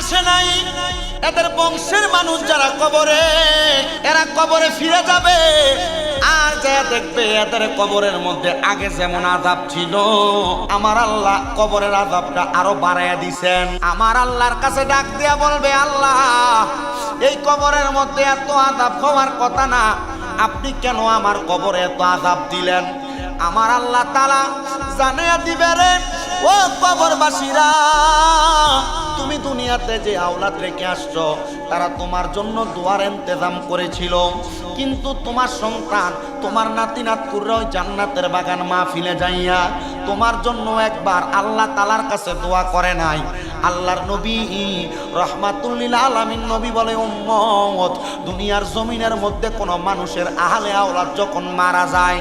আসে নাই। এদের বংশের মানুষ যারা কবরে, এরা কবরে ফিরে যাবে। আর যা দেখবে এদের কবরের মধ্যে আগে যেমন আজাব ছিল, আমার আল্লাহ কবরের আজাবটা আরও বাড়াইয়া দিছেন। আমার আল্লাহর কাছে ডাক দিয়া বলবে, আল্লাহ, এই কবরের মধ্যে এত আজাব হওয়ার কথা না। আপনি কেন আমার কবরে এত আজাব দিলেন? আমার আল্লাহ তালা জানিয়ে দিবে রে, ও কবরবাসীরা তুমি দুনিয়াতে যে আওলাদ রেখে আসছ, তারা তোমার জন্য দোয়ার ইন্তজাম করেছিল। কিন্তু তোমার সন্তান, তোমার নাতি নাতকুররা জান্নাতের বাগান মা মাহফিলে যাইয়া তোমার জন্য একবার আল্লাহ তালার কাছে দোয়া করে নাই। আল্লাহর নবী রহমাতুল্লিল আলামিন নবী বলে, উম্মত, দুনিয়ার জমিনের মধ্যে কোনো মানুষের আহলে আওলাদ যখন মারা যায়,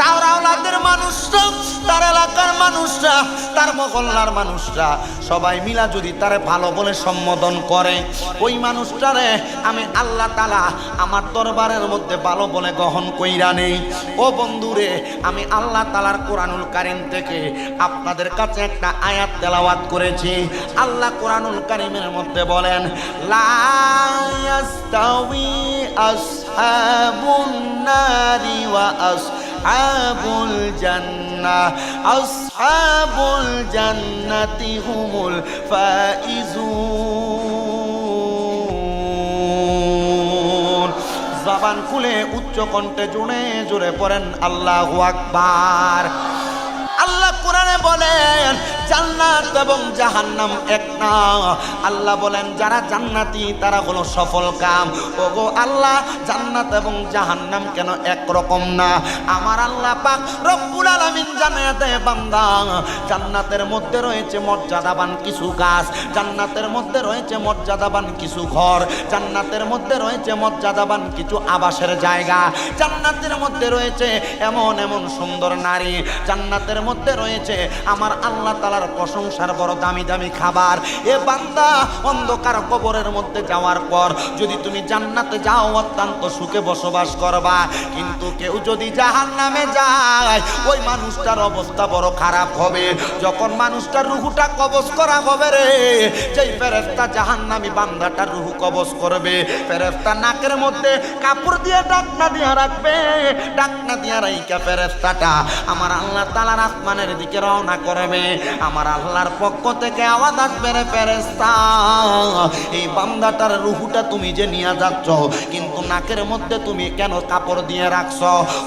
তার আওলাদের মানুষরা, তার এলাকার মানুষরা, তার মহল্লার মানুষরা সবাই মিলা যদি তারে ভালো বলে সম্বোধন করে, ওই মানুষটারে আমি আল্লাহ তালা আমার দরবারের মধ্যে ভালো বলে গ্রহণ কইরা নেই। ও বন্ধুরে, আমি আল্লাহ তালার কোরআনুল কারিম থেকে আপনাদের কাছে একটা আয়াত তেলাওয়াত করেছি। আল্লাহ কোরআনুল কারিমের মধ্যে বলেন লা ইয়াস্তাউই আসহাবুন নারি ওয়া আসহাবুল জান্নাহ। জান্নাতি হুমুল ফাইজুন। জবান খুলে উচ্চ কণ্ঠে জুড়ে জুড়ে পড়েন, আল্লাহু আকবার। আল্লাহ কোরআনে বলেন জান্নাত এবং জাহান্নাম এক না। আল্লাহ বলেন, যারা জান্নাতি, তারা হলো সফল কাম। ওগো আল্লাহ, জান্নাত এবং জাহান্নাম কেন একরকম না? আমার আল্লাহ পাক রব্বুল আলামিন জানাতে বান্দা। জান্নাতের মধ্যে রয়েছে মর্যাদাবান কিছু গাছ, জান্নাতের মধ্যে রয়েছে মর্যাদাবান কিছু ঘর, জান্নাতের মধ্যে রয়েছে মর্যাদাবান কিছু আবাসের জায়গা, জান্নাতের মধ্যে রয়েছে এমন এমন সুন্দর নারী, জান্নাতের মধ্যে রয়েছে আমার আল্লাহ তালার প্রশংসার বড় দামি দামি খাবার এ বান্দা অন্ধকার কবরের মধ্যে যাওয়ার পর যদি তুমি জান্নাতে যাও, অত্যন্ত সুখে বসবাস করবা। কিন্তু কেউ যদি জাহান নামে যায়, ওই মানুষটার অবস্থা বড় খারাপ হবে। যখন মানুষটার রুহুটা কবজ করা হবে রে, যেই ফেরেস্তা জাহান নামি বান্দাটার রুহু কবজ করবে। ফেরেস্তা নাকের মধ্যে কাপড় দিয়ে ডাকনা দিয়ে রাখবে। ডাকনা দিয়ে রাইকা ফেরেস্তাটা আমার আল্লাহ তালার আসমানের দিকে রওনা করবে। আমার আল্লাহর পক্ষ থেকে আওয়াজ আসবে রে ফেরেস্তা এই বান্দাটার রুহুটা তুমি যে নিয়ে যাচ্ছ, কিন্তু নাকের মধ্যে তুমি কেন কাপড় দিয়ে রাখছ?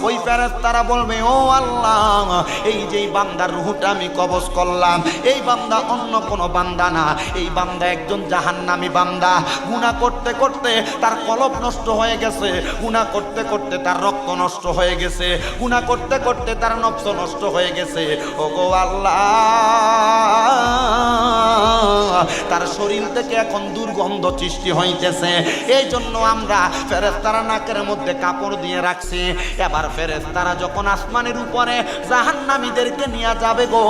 ওই ফেরেস্তারা বলবে, ও আল্লাহ, এই যে বান্দার রুহুটা আমি কবজ করলাম, এই বান্দা অন্য কোনো বান্দা না। এই বান্দা একজন জাহান্নামী বান্দা। গুণা করতে করতে তার কলব নষ্ট হয়ে গেছে। গুণা করতে করতে তার রক্ত নষ্ট হয়ে গেছে। গুণা করতে করতে তার নফস নষ্ট হয়ে গেছে। ও গো আল্লাহ তার শরীর থেকে এখন দুর্গন্ধ সৃষ্টি হইতেছে। এই জন্য আমরা ফেরেস্তারা নাকের মধ্যে কাপড় দিয়ে রাখছি। এবার ফেরেস্তারা যখন আসমানের উপরে জাহান্নামীদেরকে নিয়ে যাবে গো,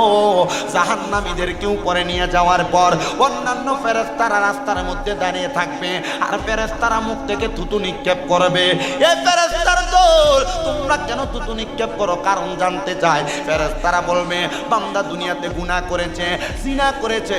জাহান্নামীদেরকে উপরে নিয়ে যাওয়ার পর অন্যান্য ফেরেস্তারা রাস্তার মধ্যে দাঁড়িয়ে থাকবে আর ফেরেস্তারা মুখ থেকে থুতু নিক্ষেপ করবে। এ ফেরেস্তার দোল, তোমরা কেন থুতু নিক্ষেপ করো? কারণ জানতে চায়। ফেরেস্তারা বলবে, বান্দা দুনিয়াতে গুনাহ করেছে, জিনা করেছে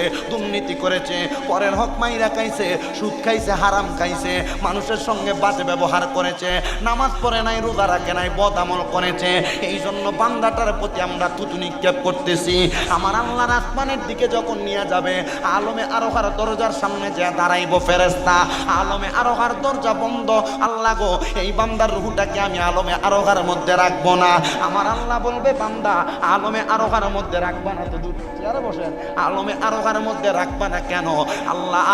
দুর্নীতি করেছে, পরের হক মাইরা খাইছে, সুদ খাইছে, হারাম খাইছে, মানুষের সঙ্গে বাজে ব্যবহার করেছে, নামাজ পড়ে নাই, রোজা রাখে নাই, বদ আমল করেছে এই জন্য বান্দাটার প্রতি আমরা থুতু নিক্ষেপ করতেছি। আমার আল্লাহর আসমানের দিকে যখন নিয়ে যাবে, আলমে আরোহার দরজার সামনে যে দাঁড়াইব ফেরেস্তা আলমে আরোহার দরজা বন্ধ, আল্লাহ গো, এই বান্দার রুহুটাকে আমি আলমে আরোহার মধ্যে রাখব না। আমার আল্লাহ বলবে, বান্দা, আলমে আরোহার মধ্যে রাখবা না তো দূর চেয়ারে বসেন, আলমে আরোহার মধ্যে রাখবা না কেন? আল্লাহ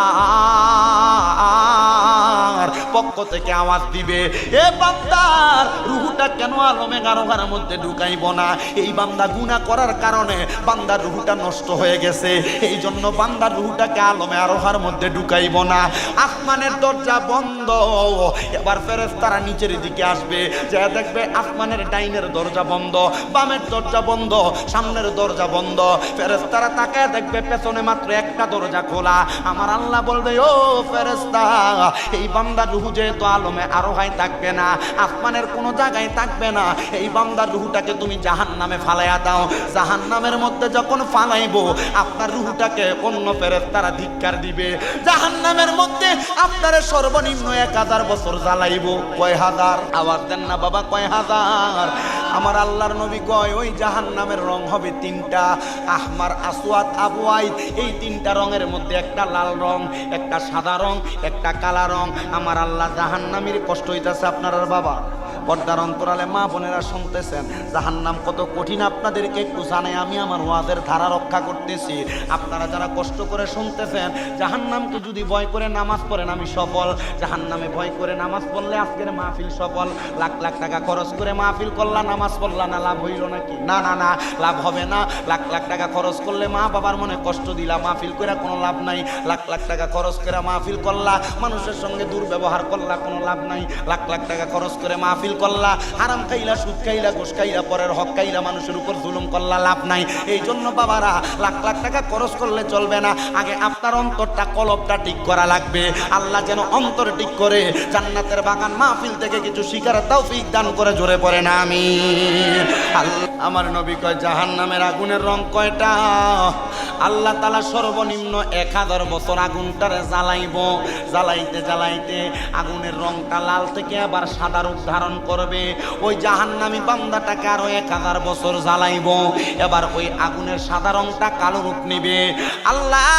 পক্ষ থেকে আওয়াজ দিবে, এ বান্দার রুহুটা কেন আলমে আরোহার মধ্যে ঢুকাইব না? এই বান্দা গুনাহ করার কারণে বান্দার রুহুটা নষ্ট হয়ে গেছে। এই জন্য বান্দার রুহুটাকে আলমে আরোহার মধ্যে ঢুকাইব না। আসমানের দরজা বন্ধ। এবার ফেরেস তারা নিচের দিকে আসবে। যে দেখবে আসমানের ডাইনের দরজা বন্ধ, বামের দরজা বন্ধ, সামনের দরজা বন্ধ। ফেরেস্তারা তাকায় দেখবে পেছনে মাত্র একটা দরজা খোলা। আমার আল্লাহ বলবে, ও ফেরেস্তা এই বান্দার রুহু যেহেতু আলমে আরও হাই থাকবে না, আসমানের কোনো জায়গায় থাকবে না, এই বান্দার রুহুটাকে তুমি জাহান নামে ফালাইয়া দাও। জাহান নামের মধ্যে যখন ফালাইবো, আপনার রুহুটাকে অন্য ফেরত তারা ধিক্কার দিবে। জাহান নামের মধ্যে আপনার সর্বনিম্ন এক হাজার বছর জ্বালাইবো। কয় হাজার? আওয়াজ দেন না বাবা, কয় হাজার? আমার আল্লাহর নবী কয়, ওই জাহান নামের রং হবে তিনটা। আহমার আসওয়াত আবুয়াই এই তিনটা রঙের মধ্যে একটা লাল রং, একটা সাদা রং, একটা কালা রং। আমার আল্লাহ জাহান নামের কষ্ট হইতেছে আপনার বাবা পর্দার অন্তরালে মা বোনেরা শুনতেছেন জাহান নাম কত কঠিন আপনাদেরকে একটু জানে আমি আমার ওয়াদের ধারা রক্ষা করতেছি। আপনারা যারা কষ্ট করে শুনতেছেন জাহান নামকে যদি ভয় করে নামাজ পড়েন, আমি সফল। জাহান নামে ভয় করে নামাজ পড়লে আজকের মাহফিল সফল। লাখ লাখ টাকা খরচ করে মাহফিল করলা, নামাজ পড়লা না, লাভ হইল নাকি? না না না, লাভ হবে না। লাখ লাখ টাকা খরচ করলে মা বাবার মনে কষ্ট দিলা, মাহফিল করে কোনো লাভ নাই। লাখ লাখ টাকা খরচ করে মাহফিল করলা, মানুষের সঙ্গে দুর্ব্যবহার করলা, কোনো লাভ নাই। লাখ লাখ টাকা খরচ করে মাহফিল করলা হারাম খাইলা, সুদ খাইলা, ঘুষ খাইলা, পরের হক খাইলা, মানুষের উপর জুলুম করলা, লাভ নাই। এই জন্য বাবারা, লাখ লাখ টাকা খরচ করলে চলবে না। আগে আপনার অন্তরটা, কলবটা ঠিক করা লাগবে। আল্লাহ যেন অন্তর ঠিক করে, জান্নাতের বাগান মাহফিল থেকে কিছু শিকার তৌফিক দান করে জোরে পড়ে না আমি আল্লাহ, আমার নবী কয় জাহান নামের আগুনের রং কয়টা? আল্লাহ তালা সর্বনিম্ন এক হাজার বছর আগুনটারে জ্বালাইব। জ্বালাইতে জ্বালাইতে আগুনের রংটা লাল থেকে আবার সাদা রূপ ধারণ করবে, ওই জাহান্নামী বান্দাটাকে আরও এক হাজার বছর জ্বালাইব। এবার ওই আগুনের সাদা রংটা কালো রূপ নিবে। আল্লাহ,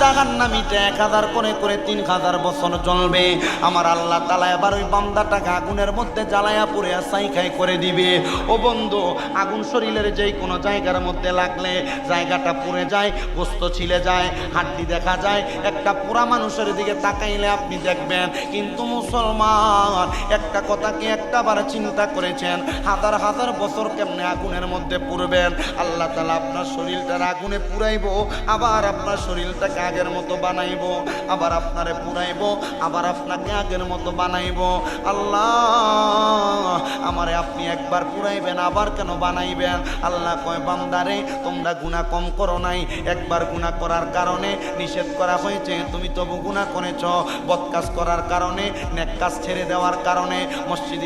জাহান্নামীটা এক হাজার করে করে তিন হাজার বছর জ্বলবে। আমার আল্লাহ তালা এবার ওই বান্দাটাকে আগুনের মধ্যে জ্বালায়া পুরে সাই খাই করে দিবে। ও বন্ধু, আগুন শরীরের যেই কোনো জায়গার মধ্যে লাগলে জায়গাটা পুড়ে যায়, গোস্ত ছিলে যায়, হাড্ডি দেখা যায়। একটা পুরা মানুষের দিকে তাকাইলে আপনি দেখবেন, কিন্তু মুসলমান, একটা কথা কি একটা বার চিন্তা করেছেন, হাজার হাজার বছর কেমনে আগুনের মধ্যে পুড়বেন? আল্লাহ তালা আপনার শরীরটার আগুনে পুরাইবো আবার আপনার শরীরটাকে আগের মতো বানাইবো, আবার আপনারে পুরাইবো আবার আপনাকে আগের মতো বানাইবো। আল্লাহ, আমারে আপনি একবার পুরাইবেন আবার কেন বানাইবেন? আল্লাহ কয়, বান্দারে, তোমরা গুণা কম করো নাই। একবার গুণা করার কারণে নিষেধ করা হয়েছে, তুমি তবু গুণা করেছ। বদকাজ করার কারণে নেক কাজ ছেড়ে দেওয়ার কারণে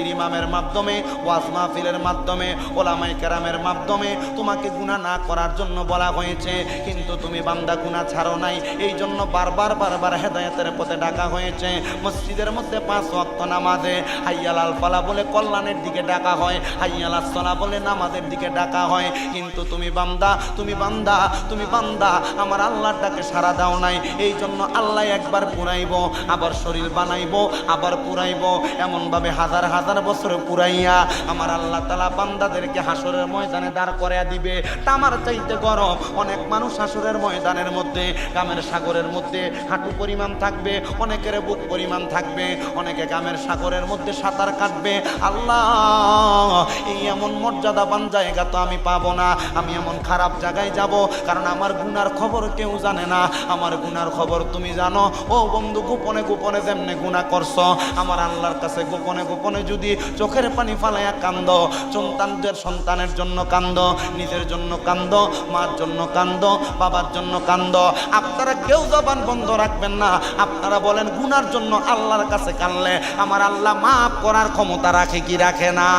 মসজিদের ইমামের মাধ্যমে, ওয়াজ মাহফিলের মাধ্যমে ওলামাই কেরামের মাধ্যমে তোমাকে গুণা না করার জন্য বলা হয়েছে। কিন্তু তুমি বান্দা গুণা ছাড়ো নাই। এই জন্য বারবার বারবার হেদায়তের পথে ডাকা হয়েছে। মসজিদের মধ্যে পাঁচ ওয়াক্ত নামাজে। হাইয়াল আল ফালা বলে কল্যাণের দিকে ডাকা হয়। হাইয়াল আসলা বলে নামাজের দিকে ডাকা হয়। কিন্তু তুমি বান্দা তুমি বান্দা তুমি বান্দা, আমার আল্লাহর ডাকে সারা দাও নাই। এই জন্য আল্লাহ একবার পুরাইব, আবার শরীর বানাইব, আবার পুরাইব। এমনভাবে হাজার হাজার বছর পুরাইয়া আমার আল্লাহ তালা বান্দাদেরকে হাসরের ময়দানে দাঁড় করিয়া দিবে। তামার চাইতে গরম অনেক মানুষ হাসরের ময়দানের মধ্যে কামের সাগরের মধ্যে হাঁটু পরিমাণ থাকবে, অনেকের বুক পরিমাণ থাকবে, অনেকে কামের সাগরের মধ্যে সাঁতার কাটবে। আল্লাহ, এই এমন মর্যাদাবান জায়গা তো আমি পাবো না। আমি এমন খারাপ জায়গায় যাব, কারণ আমার গুনার খবর কেউ জানে না। আমার গুনার খবর তুমি জানো। ও বন্ধু, গোপনে গোপনে যেমনে গুণা করছ, আমার আল্লাহর কাছে গোপনে গোপনে যদি চোখের পানি ফালাইয়া কান্দ, সন্তানদের সন্তানের জন্য কান্দ, নিজের জন্য কান্দ, মার জন্য কান্দ, বাবার জন্য কান্দ। আপনারা কেউ জবান বন্ধ রাখবেন না। আপনারা বলেন, গুনার জন্য আল্লাহর কাছে কানলে আমার আল্লাহ মাফ করার ক্ষমতা রাখে কি রাখে না?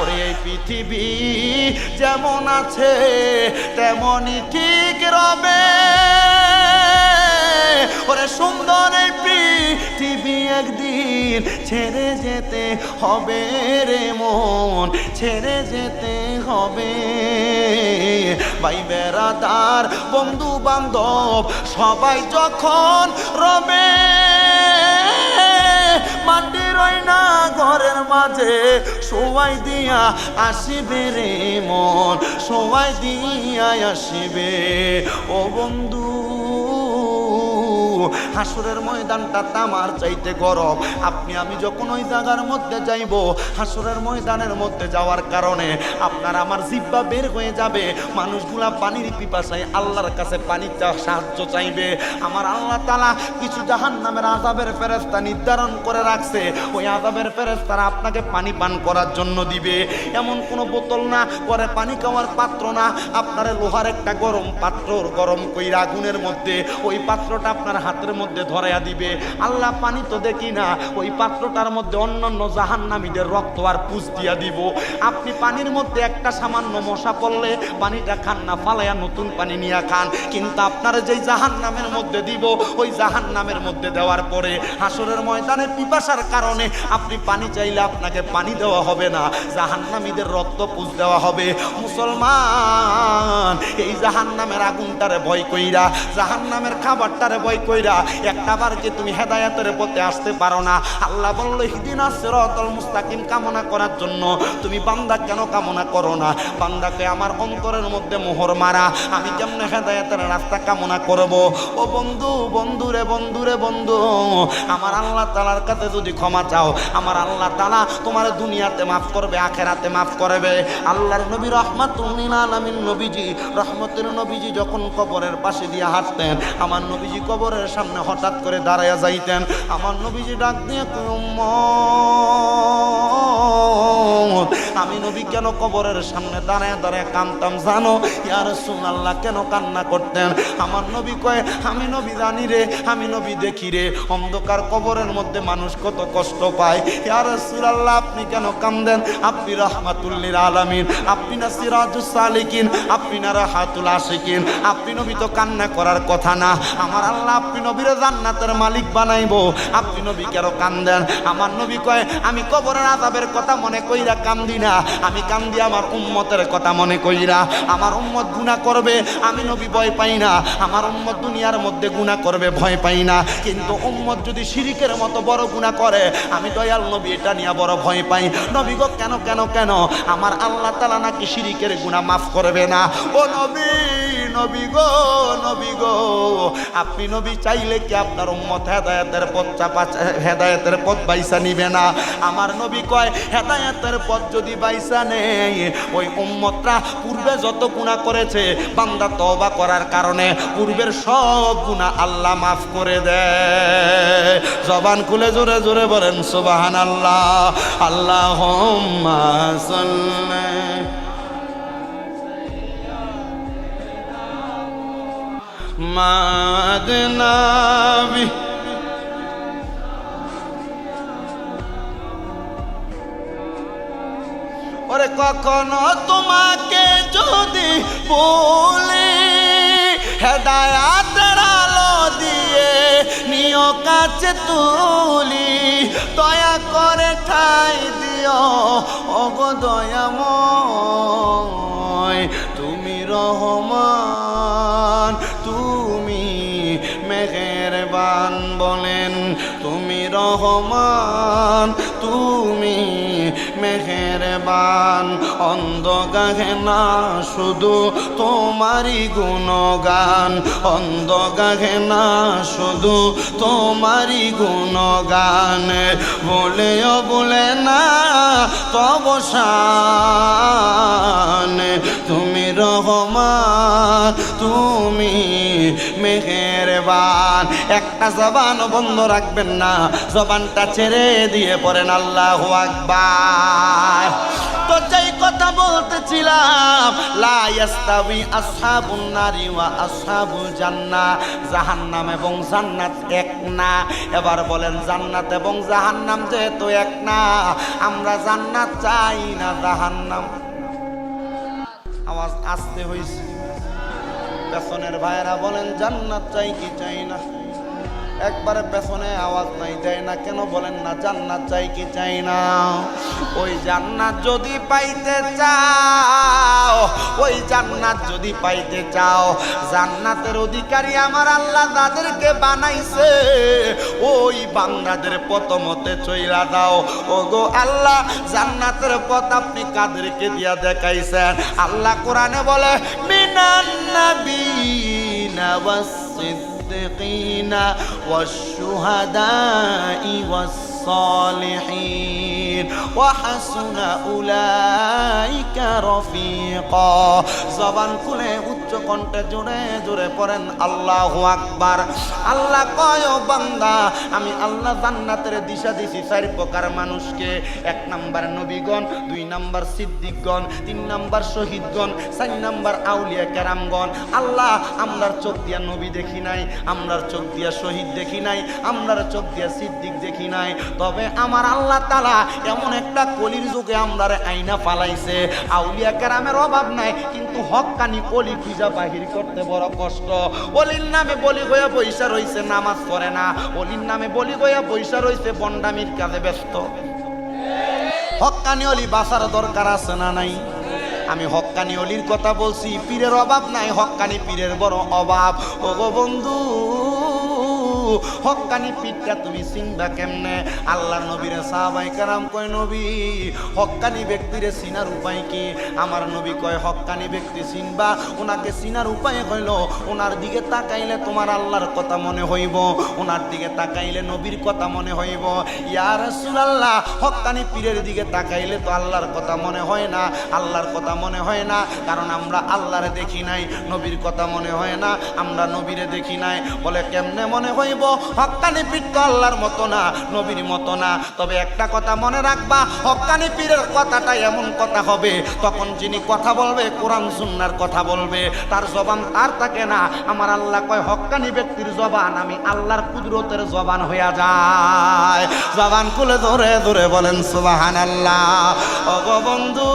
ওরে এই পৃথিবী যেমন আছে, তেমনই ঠিক রবে। ওরে সুন্দর এই পৃথিবী একদিন ছেড়ে যেতে হবে রে মন, ছেড়ে যেতে হবে। ভাই বেড়াদার বন্ধু বান্ধব সবাই যখন রবে মাটির রয় না ঘরের মাঝে। সবাই দিয়া আসিবে রে মন, সবাই দিয়া আসিবে। ও বন্ধু হাসুরের ময়দানটা তামার চাইতে গরম। আপনি, আমি যখন ওই জায়গার মধ্যে যাইব, হাসুরের ময়দানের মধ্যে যাওয়ার কারণে আপনার আমার জিব্বা বের হয়ে যাবে। মানুষগুলা পানির পিপাসায় আল্লাহর কাছে পানির চা- সাহায্য চাইবে। আমার আল্লাহ তালা কিছু জাহান নামের আজাবের ফেরেস্তা নির্ধারণ করে রাখছে। ওই আজাবের ফেরেস্তারা আপনাকে পানি পান করার জন্য দিবে। এমন কোনো বোতল না, পরে পানি খাওয়ার পাত্র না। আপনার লোহার একটা গরম পাত্র গরম কইরা আগুনের মধ্যে ওই পাত্রটা আপনার হাতে হাতের মধ্যে ধরাইয়া দিবে। আল্লাহ পানি তো দেখি না, ওই পাত্রটার মধ্যে অন্যান্য জাহান্নামীদের রক্ত আর পুষ দিয়া দিব। আপনি পানির মধ্যে একটা সামান্য মশা পড়লে পানিটা খান না, ফালাইয়া নতুন পানি নিয়ে খান। কিন্তু আপনার যেই জাহান নামের মধ্যে দিব, ওই জাহান নামের মধ্যে দেওয়ার পরে হাসরের ময়দানে পিপাসার কারণে আপনি পানি চাইলে আপনাকে পানি দেওয়া হবে না, জাহান্নামীদের রক্ত পুষ দেওয়া হবে। মুসলমান, এই জাহান নামের আগুনটারে ভয় কইরা জাহান নামের খাবারটারে ভয় কইরা একটা বার কি তুমি হেদায়াতের পথে আসতে পারো না, আল্লাহ বলল হিদিনা সিরাতাল মুস্তাকিম কামনা করার জন্য তুমি বান্দা কেন কামনা করো না? বান্দাকে আমার অন্তরের মধ্যে মোহর মারা, আমি কেমনে হেদায়াতের রাস্তা কামনা করব? ও বন্ধু বন্ধু রে, বন্ধু আমার আল্লাহ তালার কাছে যদি ক্ষমা চাও, আমার আল্লাহ তালা তোমার দুনিয়াতে মাফ করবে, আখেরাতে মাফ করবে। আল্লাহর নবী রহমাতুল্লিল নবীজি, রহমতের নবীজি যখন কবরের পাশে দিয়ে হাঁটতেন, আমার নবীজি কবরের সামনে হঠাৎ করে দাঁড়াইয়া যাইতেন। আমার নবীজি ডাক দিয়ে আমি নবী কেন কবরের সামনে দাঁড়ায় দাঁড়ায় কামতাম জানো? ইয়ার আল্লাহ কেন কান্না করতেন? আমার নবী কয়, আমি নবী জানি রে, আমি নবী দেখি রে। অন্ধকার কবরের মধ্যে মানুষ কত কষ্ট পায়। ইয়ার আল্লাহ আপনি কেন কান্দেন? আপনি রহমাতুল্লির আলামিন। আপনি না সিরাজুস সালিকিন। আপনি না রাহাতুল আশিকিন। আপনি নবী তো কান্না করার কথা না। আমার আল্লাহ আপনি নবীর জান্নাতের মালিক বানাইবো। আপনি নবী কেন কান্দেন? আমার নবী কয়, আমি কবরের আজাবের কথা মনে কইরা কান্দি না। আমি কান্দি আমার উম্মতের কথা মনে কইরা আমার উম্মত গুনাহ করবে, আমি নবী ভয় পাই না। আমার উম্মত দুনিয়ার মধ্যে গুনাহ করবে, ভয় পাই না। কিন্তু উম্মত যদি শিরিকের মতো বড় গুনাহ করে, আমি দয়াল নবী এটা নিয়ে বড় ভয় পাই। নবী গো, কেন কেন কেন? আমার আল্লাহ তালা নাকি শিরিকের গুনাহ মাফ করবে না? ও নবী নবী গো নবী গো, আপনি নবী চাইলে কি আপনার উম্মত হেদায়েতের পথ চাপা হেদায়েতের পথ বাইসা নিবে না? আমার নবী কয়, হেদায়েতের পথ যদি বাইসা নেই ওই উম্মতরা পূর্বে যত গুনাহ করেছে, বান্দা তওবা করার কারণে পূর্বের সব গুনাহ আল্লাহ মাফ করে দেয় জবান খুলে জোরে জোরে বলেন, সুবহানাল্লাহ। আল্লাহুম্মা সাল্লি মাদনা ওরে কখনো তোমাকে যদি বলি, হেদায়াতের আলো দিয়ে নিয় কাছে তুলি, দয়া করে ঠাই দিও। ওগো দয়াময়, তুমি রহমান, তুমি মেহেরবান বলেন, তুমি রহমান, তুমি মেহেরবান। অন্ধ গাহে না, শুধু তোমারই গুণগান। অন্ধ গাহে না, শুধু তোমারই গুণগান। বলেও বলে না তবসান তুমি রহমান, তুমি মেহেরবান। একটা জবান বন্ধ রাখবেন না, জবানটা ছেড়ে দিয়ে পড়েন আল্লাহ আকবার। তো যেই কথা বলতেছিলাম, লা ইয়াস্তাবি আসহাবুন নারি ওয়া আসহাবুল জান্নাহ জাহান্নাম এবং জান্নাত এক না। এবার বলেন, জান্নাত এবং জাহান্নাম যেহেতু এক না, আমরা জান্নাত চাই না জাহান্নাম? আওয়াজ আসতে হইছে। পেছনের ভাইয়েরা বলেন, জান্নাত চাই কি চাই না? একবারে পেছনে আওয়াজ নাই দেয় না কেন বলেন না, জান্নাত চাই কি চাই না। ওই জান্নাত যদি পাইতে চাও, ওই জান্নাত যদি পাইতে চাও, জান্নাতের অধিকারী আমার আল্লাহ তাদেরকে বানাইছে। ওই বান্দাদের প্রথমতে চইলা দাও। ও গো আল্লাহ, জান্নাতের পথ আপনি কাদেরকে দিয়া দেখাইছেন? আল্লাহ কোরআনে বলে, মিনান নাবিনা والصديقين والشهداء والصالحين وحسن أولئك رفيقا. زبان كله কণ্ঠে জোরে জোরে পড়েন, আল্লাহ আকবার। আল্লাহ কয় বান্দা, আমি আল্লাহ জান্নাতের দিশা দিছি চার প্রকার মানুষকে। এক নাম্বার নবীগণ, দুই নাম্বার সিদ্দিকগণ, তিন নাম্বার শহীদগণ, চার নাম্বার আউলিয়া কেরামগণ। আল্লাহ, আমরার চোখ দিয়া নবী দেখি নাই, আমরার চোখ দিয়া শহীদ দেখি নাই, আমরার চোখ দিয়া সিদ্দিক দেখি নাই। তবে আমার আল্লাহ তালা এমন একটা কলির যুগে আমরার আইনা ফালাইছে। আউলিয়া কেরামের অভাব নাই, কিন্তু হকানি কলি খুঁজা বাহির করতে বড় কষ্ট। অলির নামে বলি গয়া পয়সা রয়েছে নামাজ পড়ে না। অলির নামে বলি গয়া পয়সা রয়েছে বন্ডামির কাজে ব্যস্ত। হকানি অলি বাসার দরকার আছে না নাই? আমি হকানি অলির কথা বলছি, পীরের অভাব নাই, হকানি পীরের বড় অভাব। ও গো বন্ধু হক্কানি পীরটা তুমি চিনবা কেমনে? আল্লাহ নবীরে সাহাবাই কারাম কয়, নবী হক্কানি ব্যক্তিরে চিনার উপায় কি? আমার নবী কয় হক্কানি ব্যক্তি চিনবা ওনাকে চিনার উপায় হইল ওনার দিকে তাকাইলে তোমার আল্লাহর কথা মনে হইব ওনার দিকে তাকাইলে নবীর কথা মনে হইব। ইয়ার রাসূলুল্লাহ হক্কানি পীরের দিকে তাকাইলে তো আল্লাহর কথা মনে হয় না, আল্লাহর কথা মনে হয় না, কারণ আমরা আল্লাহরে দেখি নাই, নবীর কথা মনে হয় না, আমরা নবীরে দেখি নাই, বলে কেমনে মনে হইব হক্কানি পীর তো আল্লাহর মতো না, নবীর মতো না। তবে একটা কথা মনে রাখবা হক্কানি পীরের কথাটা এমন কথা হবে, তখন যিনি কথা বলবে, কোরআন সুন্নার কথা বলবে, তার জবান তার থাকে না। আমার আল্লাহ কয় হক্কানি ব্যক্তির জবান আমি আল্লাহর কুদরতের জবান হইয়া যায়। জবান খুলে ধরে ধরে বলেন সুবাহান আল্লাহ বন্ধু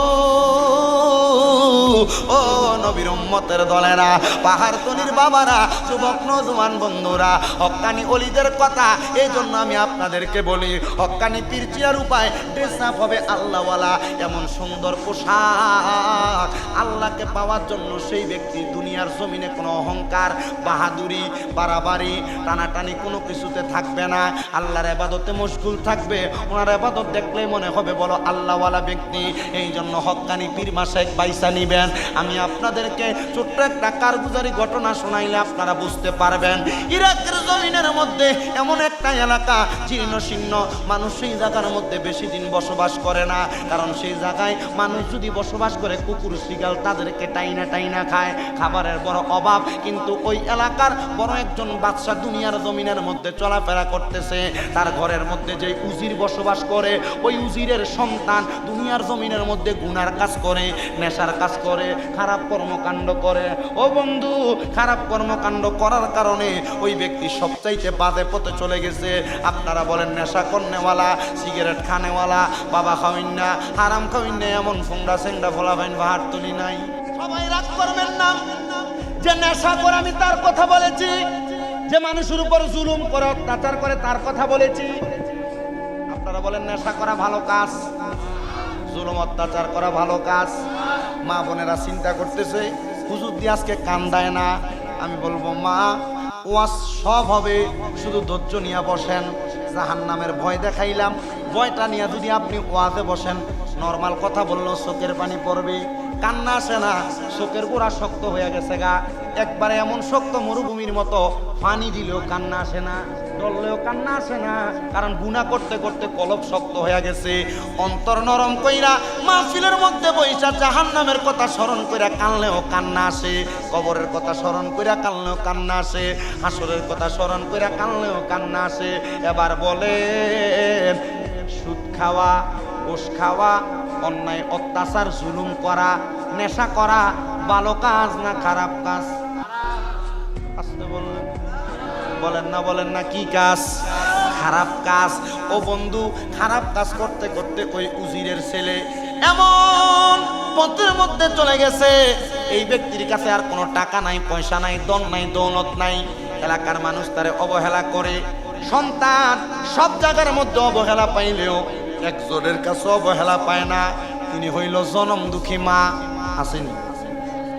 ও নবীর উম্মতের দলেরা, পাহাড় তনির বাবারা, যুবক নজওয়ান বন্ধুরা, হক্কানি অলিদের কথা এই জন্য আমি আপনাদেরকে বলি, হক্কানি পীরচিয়ার উপায় ড্রেস আপ হবে আল্লাহওয়ালা, এমন সুন্দর পোশাক। আল্লাহকে পাওয়ার জন্য সেই ব্যক্তি দুনিয়ার জমিনে কোনো অহংকার, বাহাদুরি, বাড়াবাড়ি, টানাটানি কোনো কিছুতে থাকবে না। আল্লাহর এবাদতে মশগুল থাকবে। ওনার এবাদত দেখলেই মনে হবে, বলো আল্লাহওয়ালা ব্যক্তি এই জন্য হক্কানি পীর মাসে পয়সা নিবেন। আমি আপনাদেরকে ছোট্ট একটা কারগুজারি ঘটনা শোনাইলে আপনারা বুঝতে পারবেন। ইরাকের জমিনের মধ্যে এমন একটা এলাকা, জীর্ণ শীর্ণ, মানুষ সেই জায়গার মধ্যে বেশি দিন বসবাস করে না। কারণ সেই জায়গায় মানুষ যদি বসবাস করে, কুকুর শিগাল তাদেরকে টাইনা টাইনা খায়, খাবারের বড় অভাব। কিন্তু ওই এলাকার বড় একজন বাদশা দুনিয়ার জমিনের মধ্যে চলাফেরা করতেছে। তার ঘরের মধ্যে যে উজির বসবাস করে, ওই উজিরের সন্তান দুনিয়ার জমিনের মধ্যে গুনার কাজ করে, নেশার কাজ করে খারাপ কর্মকাণ্ড করে। ও বন্ধু, খারাপ কর্মকাণ্ড করার কারণে ওই ব্যক্তি সবচাইতে বাজে পথে চলে গেছে। আপনারা বলেন, নেশা করনেওয়ালা, সিগারেট খানেওয়ালা, বাবা খাওয়াইন না, হারাম খাওয়াইন না, এমন ফোংরা সেংরা ফোলা ভাইন বাহার তুলি নাই। সবাই রাগ করবেন না। যে নেশা করে আমি তার কথা বলেছি, যে মানুষের উপর জুলুম করে, অত্যাচার করে তার কথা বলেছি। আপনারা বলেন, নেশা করা ভালো কাজ। জুলুম, অত্যাচার করা ভালো কাজ। মা বোনেরা চিন্তা করতেছে, হুজুর দিয়ে আজকে কান্দায় না। আমি বলব, মা, ওয়াজ সব হবে, শুধু ধৈর্য নিয়ে বসেন। জাহান নামের ভয় দেখাইলাম। ভয়টা নিয়ে যদি আপনি ওয়াজে বসেন, নর্মাল কথা বললেও চোখের পানি পড়বে। কান্না আসে না, চোখের গোড়া শক্ত হয়ে গেছে গা। একবারে এমন শক্ত মরুভূমির মতো পানি দিলেও কান্না আসে না। ডললেও কান্না আসে না। কারণ গুণা করতে করতে কলব শক্ত হয়ে গেছে। অন্তর নরম কইরা মাহফিলের মধ্যে বৈশা জাহান নামের কথা স্মরণ কইরা কানলেও কান্না আসে। কবরের কথা স্মরণ কইরা কানলেও কান্না আসে। হাসরের কথা স্মরণ কইরা কানলেও কান্না আসে। এবার বলে সুদ খাওয়া ঘুষ খাওয়া, অন্যায়, অত্যাচার, জুলুম করা, নেশা করা, ভালো কাজ না খারাপ কাজ? বলেন না বলেন না, কি কাজ? খারাপ কাজ। ও বন্ধু, খারাপ কাজ করতে করতে ওই উজিরের ছেলে এমন পথের মধ্যে চলে গেছে। এই ব্যক্তির কাছে আর কোনো টাকা নাই, পয়সা নাই দন নাই, দৌলত নাই। এলাকার মানুষ তারে অবহেলা করে। সন্তান সব জায়গার মধ্যে অবহেলা পাইলেও একজনের কাছে অবহেলা পায় না। তিনি হইল জনম দুঃখী মা। আসেনি।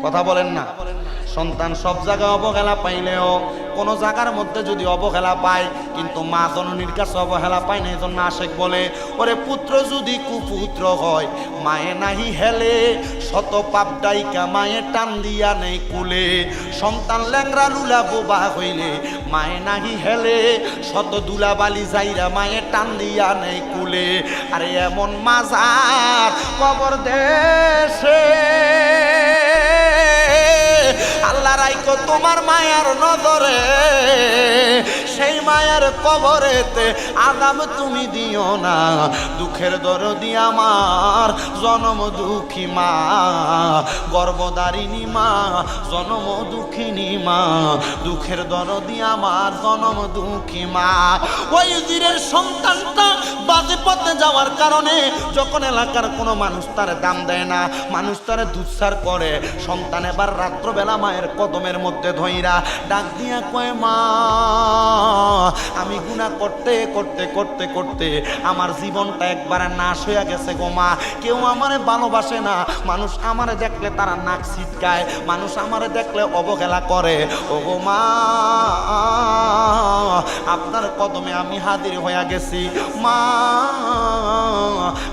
কথা বলেন না। সন্তান সব জায়গায় অবহেলা পাইলেও, কোনো জায়গার মধ্যে যদি অবহেলা পায়, কিন্তু মা জননীর কাছে অবহেলা পায় না এই জন্য আশেক বলে, ওরে পুত্র, যদি কুপুত্র হয়, মায়ে নাহি হেলে, শত পাপ ডাইকা মায়ে টান দিয়া নেই কুলে। সন্তান ল্যাংরা লুলা বোবা হইলে, মায়ে নাহি হেলে, শত দুলা বালি যাইরা মায়ে টান দিয়া নেই কুলে। আরে এমন মাজার কবর দেশে রাইকো তোমার মায়ার নজরে। সেই মায়ের কবরেতে আদাম তুমি দিও না। দুঃখের দরদি আমার, জনম দুঃখী মা। গর্ভদারিণী মা, জনম দুঃখিনী মা। দুঃখের দরদি আমার, জনম দুঃখী মা। ওই দিনের সন্তানটা বাজে পথে যাওয়ার কারণে যখন এলাকার কোনো মানুষ তার দাম দেয় না, মানুষ তার দুঃসার করে, সন্তান এবার রাত্রবেলা মায়ের কদমের মধ্যে ধইরা ডাক দিয়া কয়, মা আমি গুণা করতে করতে করতে করতে আমার জীবনটা একবারে নাশ হয়ে গেছে গো মা। কেউ আমারে ভালোবাসে না। মানুষ আমারে দেখলে তারা নাক ছিটকায়। মানুষ আমারে দেখলে অবহেলা করে। ও গো মা আপনার কদমে আমি হাজির হয়ে গেছি। মা,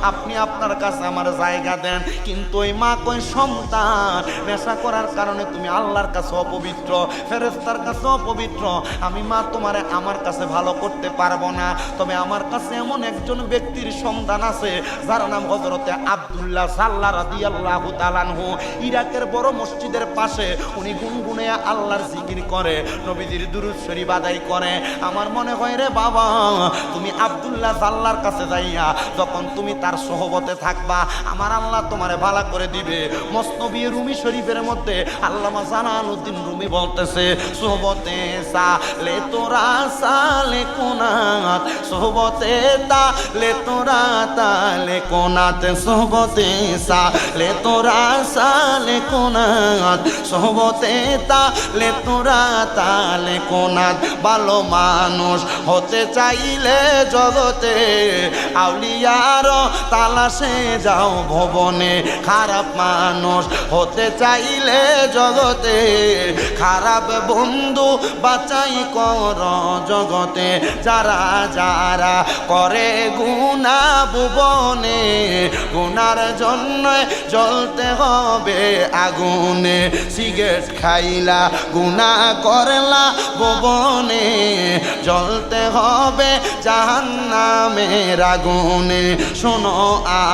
আপনি আপনার কাছে আমার জায়গা দেন। কিন্তু ওই মা কই সন্তান? নেশা করার কারণে তুমি আল্লাহর কাছে অপবিত্র ফেরেস্তার কাছে অপবিত্র। আমি মা তোমারে আমার কাছে ভালো করতে পারব না। তবে আমার কাছে এমন একজন ব্যক্তির সন্তান আছে, যার নাম হজরতে আব্দুল্লাহ সাল্লাহ রাদিয়াল্লাহু তাআলাহু ইরাকের বড় মসজিদের পাশে উনি গুনগুনে আল্লাহর জিকির করে, নবীজির দুরুদ আদায় করে। আমার মনে হয়, রে বাবা, তুমি আব্দুল্লাহ সাল্লার কাছে যাইয়া যখন তুমি তার সহবতে থাকবা, আমার আল্লাহ তোমারে ভালো করে দিবে। মস্তবি রুমি শরীফের মধ্যে আল্লামা জালালউদ্দিন রুমি বলতেছে, সোহবতে সালে তোরা সালে কোনাত, সোহবতে তালে তোরা তালে কোনাত, সোহবতে সালে তোরা সালে কোনাত, সোহবতে তালে তোরা তালে কোনাত। ভালো মানুষ হতে চাইলে জগতে আউলিয়ার তালাশে যাও ভবনে। খারাপ মানুষ হতে চাইলে জগতে খারাপ বন্ধু বাঁচাই কর জগতে। যারা যারা করে গুণা ভুবনে গুনার জন্য জ্বলতে হবে আগুনে। সিগারেট খাইলা, গুণা করলা ভুবনে। জ্বলতে হবে জাহান্নামের আগুনে। শোনো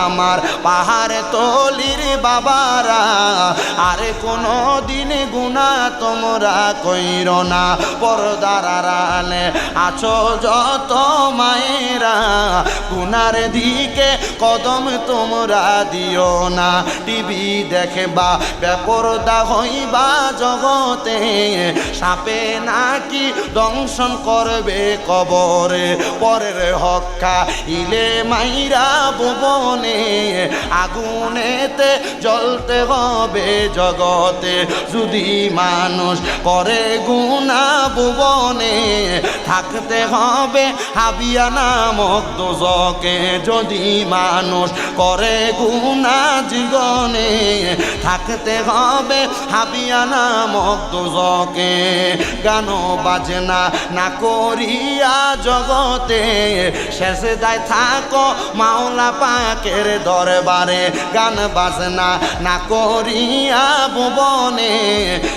আমার পাহাড় তলির বাবারা, আরে কোনো দিন গুণা তোমরা কইর না। পর্দার আড়ালে আছো যত মায়েরা, গুনার দিকে কদম তোমরা দিও না। টিভি দেখবা বেপরদা হইবা জগতে। সাপে নাকি দংশন করবে কবরে, পরের হক্কা ইলে মাইরা ভুবনে। আগুনেতে জ্বলতে হবে জগতে, যদি মানুষ করে গুণা ভুবনে। থাকতে হবে হাবিয়া নামক দোজকে, যদি মানুষ করে গুণা জীবনে। থাকতে হবে হাবিয়া নামক দোজকে গান বাজনা না করিয়া জগতে শেষে যায় থাকো মাওলা পাকের দরবারে, গান বাজনা না করিয়া ভুবনে।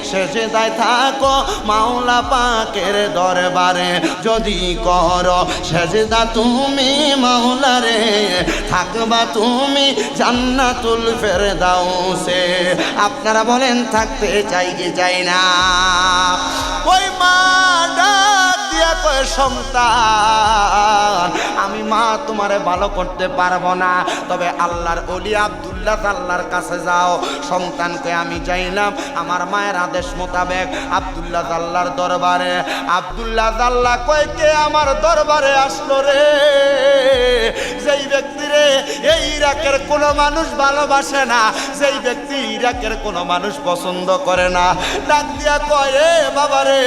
শেষে যায় থাকো মাওলা পাকের দরবারে, যদি কর সেজদা তুমি মাওলারে, থাকবা তুমি জান্নাতুল সে আপনারা বলেন, থাকতে চাই কি চাই না? ওই মা কয় সন্তান আমি মা তোমারে ভালো করতে পারব না। তবে আল্লাহর অলি আব্দুল্লাহ আল্লাহর কাছে যাও। সন্তানকে আমি চাইলাম। আমার মায়ের আদেশ মোতাবেক আব্দুল্লাহ আল্লাহর দরবারে। আব্দুল্লাহ আল্লাহ কয়, কে আমার দরবারে আসলো রে? যেই ব্যক্তি রে, এই ইরাকের কোনো মানুষ ভালোবাসে না। যেই ব্যক্তি ইরাকের কোনো মানুষ পছন্দ করে না। ডাক দিয়া কয়, এ বাবা রে,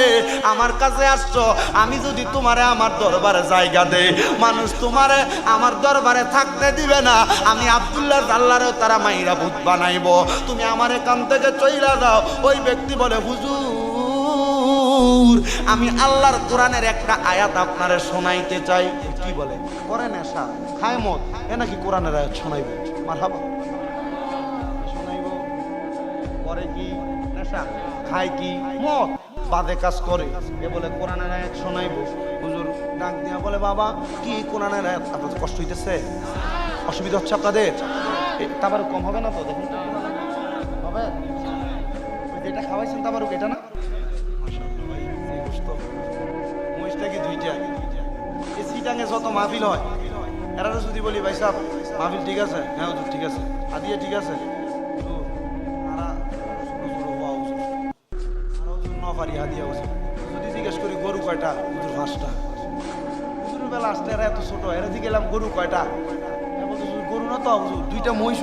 আমার কাছে আসছো। আমি যদি তোমারে আমার দরবারে জায়গা দেই, মানুষ তোমারে আমার দরবারে থাকতে দিবে না। আমি আব্দুল্লাহ আল্লাহরেও তারা মাইরা ভূত বানাইব। তুমি আমার এখান থেকে চইলা দাও। ওই ব্যক্তি বলে, হুজুর, আমি আল্লাহর কোরআনের একটা আয়াত আপনারে শোনাইতে চাই। কি বলে? করে নেশা, খায় মত এ নাকি কোরআনের আয়াত শোনাইব? মার হাবা শোনাইব। করে কি? নেশা, খায় কি? মদ। বাদে কাজ করে। এ বলে, কোরআনের আয়াত শোনাইব। হুজুর ডাক দিয়া বলে, বাবা, কি কোরআনের আয়াত? আপনাদের কষ্ট হইতেছে। অসুবিধা হচ্ছে আপনাদের? তারপরে কম হবে না তো দেখুন। হবে? ওই যে এটা খাওয়াইছেন তাবারুক এটা না? মহিষটা কি দুইটা? এই সিটাঙে যত মাহফিল হয় এরা যদি বলি ভাই সাহেব মাহফিল ঠিক আছে? হ্যাঁ হুজুর ঠিক আছে। আদিয়া ঠিক আছে? হুজুর, আরা হুজুর হওয়া হুজুর। আরা হুজুর ন আদিয়া হুজুর। যদি জিজ্ঞেস করি গরু কয়টা? হুজুর পাঁচটা। হুজুর বেলা আসতে এত ছোট এরা গেলাম গরু কয়টা? তো দুইটা মহিষ